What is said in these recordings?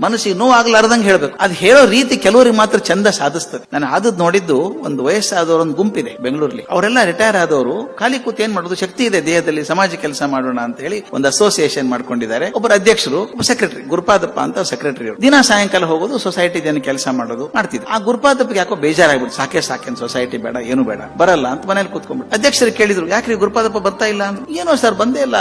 ಮನಸ್ಸಿಗೆ ನೋವಾಗ್ಲಾರ್ದಂಗೆ ಹೇಳ್ಬೇಕು. ಅದು ಹೇಳೋ ರೀತಿ ಕೆಲವರಿಗೆ ಮಾತ್ರ ಚಂದ ಸಾಧಿಸ್ತದೆ. ನಾನು ಆದದ್ ನೋಡಿದ್ದು ಒಂದು ವಯಸ್ಸಾದವರ ಒಂದು ಗುಂಪಿದೆ ಬೆಂಗಳೂರಲ್ಲಿ ಅವರೆಲ್ಲ ರಿಟೈರ್ ಆದವರು, ಖಾಲಿ ಕೂತ್ ಏನ್ ಮಾಡೋದು? ಶಕ್ತಿ ಇದೆ ದೇಹದಲ್ಲಿ, ಸಮಾಜ ಕೆಲಸ ಮಾಡೋಣ ಅಂತ ಹೇಳಿ ಒಂದು ಅಸೋಸಿಯೇಷನ್ ಮಾಡ್ಕೊಂಡಿದ್ದಾರೆ. ಒಬ್ಬರು ಅಧ್ಯಕ್ಷರು ಒಬ್ಬ ಸೆಕ್ರೆಟರಿ ಗುರುಪಾದಪ್ಪ ಅಂತ ಸೆಕ್ರೆಟರಿ ದಿನ ಸಾಯಂಕಾಲ ಹೋಗೋದು ಸೊಸೈಟಿ ಜನ ಕೆಲಸ ಮಾಡೋದು, ಮಾಡ್ತಿದ್ರು. ಆ ಗುರುಪಾದಪ್ಪಗೆ ಯಾಕೋ ಬೇಜಾರಾಗ್ಬಿಡ್ತು. ಸಾಕೆ ಸಾಕೆ ಸೊಸೈಟಿ ಬೇಡ, ಏನು ಬೇಡ, ಬರಲ್ಲ ಅಂತ ಮನೇಲಿ ಕೂತ್ಕೊಂಡ್ಬಿಟ್ಟು ಅಧ್ಯಕ್ಷರು ಕೇಳಿದ್ರು, ಯಾಕ್ರಿ ಗುರುಪಾದಪ್ಪ ಬರ್ತಾ ಇಲ್ಲ? ಅಂತ ಏನೋ ಸರ್, ಬಂದೇ ಇಲ್ಲ.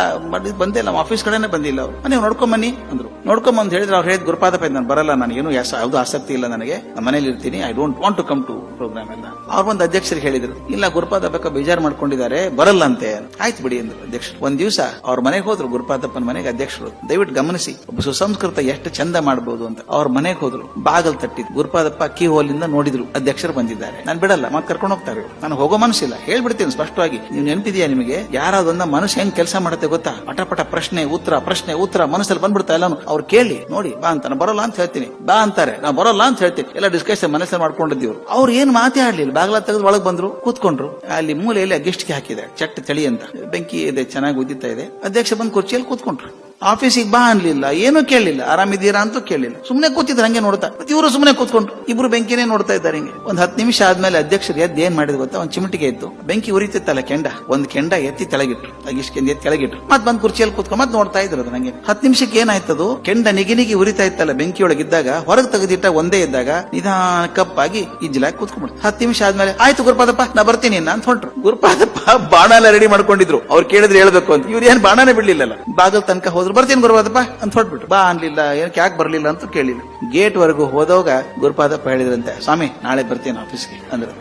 ಬಂದೇ ಇಲ್ಲ. ಆಫೀಸ್ ಕಡೆನೆ ಬಂದಿಲ್ಲ ಅವ್ರು. ನೀವು ನೋಡ್ಕೊಂಬನ್ನಿ ಅಂದ್ರು. ನೋಡ್ಕೊಂಬಂದ್ ಹೇಳಿದ್ರು ಅವ್ರು ಹೇಳಿದ್ ಗುರುಪಾದಪ್ಪ ನಾನು ಬರಲ್ಲ ನನಗೇನು ಯಾವ್ದು ಆಸಕ್ತಿ ಇಲ್ಲ ನನಗೆ. ನಮ್ಮ ಮನೇಲಿ ಇರ್ತೀನಿ. I don't want to come to program ಎಲ್ಲ. ಅವ್ರ ಒಂದು ಅಧ್ಯಕ್ಷರಿಗೆ ಹೇಳಿದ್ರು, ಇಲ್ಲ ಗುರುಪಾದಪ್ಪ ಬೇಜಾರ್ ಮಾಡ್ಕೊಂಡಿದ್ದಾರೆ ಅಂತ. ಆಯ್ತು ಬಿಡಿ ಅಂದ್ರು ಅಧ್ಯಕ್ಷರು. ಒಂದ್ ದಿವಸ ಅವ್ರ ಮನೆಗೆ ಹೋದ್ರು, ಗುರುಪಾದಪ್ಪನ ಮನೆಗೆ ಅಧ್ಯಕ್ಷರು. ದಯವಿಟ್ಟು ಗಮನಿಸಿ, ಒಬ್ಬ ಸುಸಂಸ್ಕೃತ ಎಷ್ಟು ಚಂದ ಮಾಡಬಹುದು ಅಂತ. ಅವ್ರ ಮನೆಗೆ ಹೋದ್ರು, ಬಾಗಲ್ ತಟ್ಟಿದ್ರು. ಗುರುಪಾದಪ್ಪ ಕೀ ಹೋಲಿಂದ ನೋಡಿದ್ರು, ಅಧ್ಯಕ್ಷರು ಬಂದಿದ್ದಾರೆ. ನಾನು ಬಿಡಲ್ಲ ಮತ್ತೆ ಕರ್ಕೊಂಡು ಹೋಗ್ತಾರೆ ನಾನು ಹೋಗೋ ಮನಸ್ಸಿಲ್ಲ. ಹೇಳ್ಬಿಡ್ತೀನಿ ಸ್ಪಷ್ಟವಾಗಿ. ನೀವು ನೆನಪಿದೆಯಾ ನಿಮಗೆ? ಯಾರಾದೊಂದ ಮನಸ್ಸು ಹೆಂಗ್ ಕೆಲಸ ಮಾಡುತ್ತೆ ಗೊತ್ತಾ? ಪಟ ಪಟ ಪ್ರಶ್ನೆ, ಉತ್ತರ ಪ್ರಶ್ನೆ, ಉತ್ತರ ಮನಸ್ಸಲ್ಲಿ ಬಂದ್ಬಿಡ್ತಾ ಎಲ್ಲಾನು ಅವ್ರು ಕೇಳಿ, ನೋಡಿ, ಬಾ ಅಂತ ನಾನು ಬರೋಲ್ಲ ಅಂತ ಹೇಳ್ತೀನಿ. ಬಾ ಅಂತಾರೆ. ನಾನು ಬರೋಲ್ಲ ಅಂತ ಹೇಳ್ತೀನಿ. ಎಲ್ಲ ಡಿಸ್ಕಷನ್ ಮನಸ್ಸಲ್ಲಿ ಮಾಡ್ಕೊಂಡಿದ್ದೀವಿ. ಅವ್ರು ಏನ್ ಮಾತೇ ಆಡ್ಲಿಲ್ಲ. ಬಾಗ್ಲ ತೆಗೆದು ಒಳಗೆ ಬಂದ್ರು, ಕೂತ್ಕೊಂಡ್ರು. ಅಲ್ಲಿ ಮೂಲೆಯಲ್ಲಿ ಗೆ ಹಾಕಿದೆ ಚಟ್ ಚಳಿ ಅಂತ. ಬೆಂಕಿ ಇದೆ, ಚೆನ್ನಾಗಿ ಉದ್ದಿತಾ ಇದೆ. ಅಧ್ಯಕ್ಷ ಬಂದು ಕುರ್ಚಿಯಲ್ಲಿ ಕೂತ್ಕೊಂಡ್ರು. ಆಫೀಸಿಗೆ ಬಾ ಅನ್ಲಿಲ್ಲ, ಏನೂ ಕೇಳಲಿಲ್ಲ ಆರಾಮಿದ್ದೀರಾ ಅಂತೂ ಕೇಳಿಲ್ಲ. ಸುಮ್ನೆ ಕೂತಿದ್ರು, ಹಂಗೆ ನೋಡ್ತಾ. ಮತ್ತೆ ಇವರು ಸುಮ್ನೆ ಕೂತ್ಕೊಂಡ್ರು. ಇಬ್ರು ಬೆಂಕಿನೇ ನೋಡ್ತಾ ಇದ್ದಾರೆ ಹಿಂಗೆ. ಒಂದ್ ಹತ್ತು ನಿಮಿಷ ಆದ್ಮೇಲೆ ಅಧ್ಯಕ್ಷರು ಎದ್ದು ಏನ್ ಮಾಡಿದ್ ಗೊತ್ತಾ? ಒಂದ್ ಚಿಮಟಿಗೆ ಇತ್ತು ಬೆಂಕಿ ಉರಿತಿತ್ತಲ್ಲ ಕೆಂಡ? ಒಂದ್ ಕೆಂಡ ಎತ್ತಿ ತೆಳಗಿಟ್ರು. ಇಷ್ಟಕ್ಕೆಂದು ಎತ್ತಿ ಕೆಳಗಿಟ್ರು ಮತ್ ಬಂದ್ ಕುರ್ಚಿಯಲ್ಲಿ ಕೂತ್ಕೊಂಡ್ ಮತ್ ನೋಡ್ತಾ ಇದ್ರು ಅದು ನಂಗೆ ಹತ್ತು ನಿಮಿಷಕ್ಕೆ ಏನಾಯ್ತದು? ಕೆಂಡ ನಿಗಿ ಉರಿತಾ ಇತ್ತಲ್ಲ ಬೆಂಕಿಯೊಳಗಿದ್ದಾಗ, ಹೊರಗೆ ತೆಗೆದಿಟ್ಟ ಒಂದೇ ಇದ್ದಾಗ ನಿಧಾನ ಕಪ್ಪಾಗಿ ಇಜ್ಲಾಗಿ ಕೂತ್ಕೊಂಡ್ಬಿಡ್ತು ಹತ್ತು ನಿಮಿಷ ಆದ್ಮೇಲೆ, ಆಯ್ತು ಗುರುಪಾದಪ್ಪ, ನಾ ಬರ್ತೀನಿ ಅಂತ ಹೊಂಟ್ರು. ಗುರುಪಾದಪ್ಪ ಬಾಣ ಎಲ್ಲ ರೆಡಿ ಮಾಡ್ಕೊಂಡಿದ್ರು. ಅವ್ರು ಕೇಳಿದ್ರೆ ಹೇಳ್ಬೇಕು ಅಂತ. ಇವ್ರು ಏನ್ ಬಾಣನೇ ಬಿಡ್ಲಿಲ್ಲ ಬಾಗಲ್ ತನಕ ಹೋದ್ರು ಬರ್ತೀನಿ ಗುರುಪಾದಪ್ಪ ಅಂತ ಹೊಟ್ಬಿಟ್ಟು ಬಾ ಅನ್ಲಿಲ್ಲ, ಏನಕ್ಕೆ ಯಾಕೆ ಬರ್ಲಿಲ್ಲ ಅಂತ ಕೇಳಿಲ್ಲ. ಗೇಟ್ ವರೆಗೂ ಹೋದಾಗ ಗುರುಪಾದಪ್ಪ ಹೇಳಿದ್ರಂತೆ, ಸ್ವಾಮಿ, ನಾಳೆ ಬರ್ತೀನಿ ಆಫೀಸ್ಗೆ ಅಂದ್ರೆ.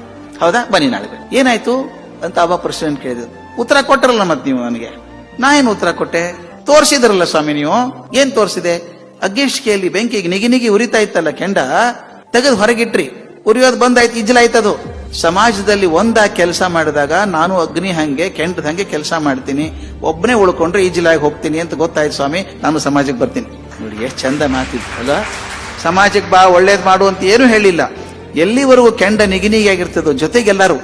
ಹೌದಾ? ಬನ್ನಿ ನಾಳೆ ಬನ್ನಿ. ಏನಾಯ್ತು? ಅಂತ ಅವ ಪ್ರೆಸಿಡೆಂಟ್ ಕೇಳಿದ್ರು. ಉತ್ತರ ಕೊಟ್ಟರಲ್ಲ ಮತ್ ನೀವು ನನಗೆ ನಾ ಏನು ಉತ್ತರ ಕೊಟ್ಟೆ? ತೋರಿಸಿದ್ರಲ್ಲ ಸ್ವಾಮಿ ನೀವು? ಏನ್ ತೋರಿಸಿದೆ? ಅಗ್ಗಿಷ್ಕೆಯಲ್ಲಿ ಬೆಂಕಿಗೆ ನಿಗಿ ನಿಗಿ ಉರಿತಾ ಇತ್ತಲ್ಲ ಕೆಂಡ? ತೆಗೆದು ಹೊರಗಿಟ್ರಿ. ಉರಿಯೋದು ಬಂದಾಯ್ತು ಇಜ್ಲಾಯ್ತದು ಸಮಾಜದಲ್ಲಿ ಒಂದ ಕೆಲಸ ಮಾಡಿದಾಗ ನಾನು ಅಗ್ನಿ ಹಂಗೆ ಹಂಗೆ ಕೆಲಸ ಮಾಡ್ತೀನಿ. ಒಬ್ಬನೇ ಉಳ್ಕೊಂಡ್ರೆ ಈಜಿಲಾಗಿ ಹೋಗ್ತೀನಿ ಅಂತ ಗೊತ್ತಾಯ್ತು ಸ್ವಾಮಿ, ನಾನು ಸಮಾಜಕ್ಕೆ ಬರ್ತೀನಿ. ನೋಡಿ, ಎಷ್ಟು ಚಂದ ಮಾತಿತ್ತು ಅಲ್ಲ? ಸಮಾಜಕ್ಕೆ ಬಾ, ಒಳ್ಳೇದು ಮಾಡು ಅಂತ ಏನು ಹೇಳಿಲ್ಲ. ಎಲ್ಲಿವರೆಗೂ ಕೆಂಡ ನಿಗಿನಿಗೆ ಆಗಿರ್ತದೋ ಜೊತೆಗೆಲ್ಲರೂ.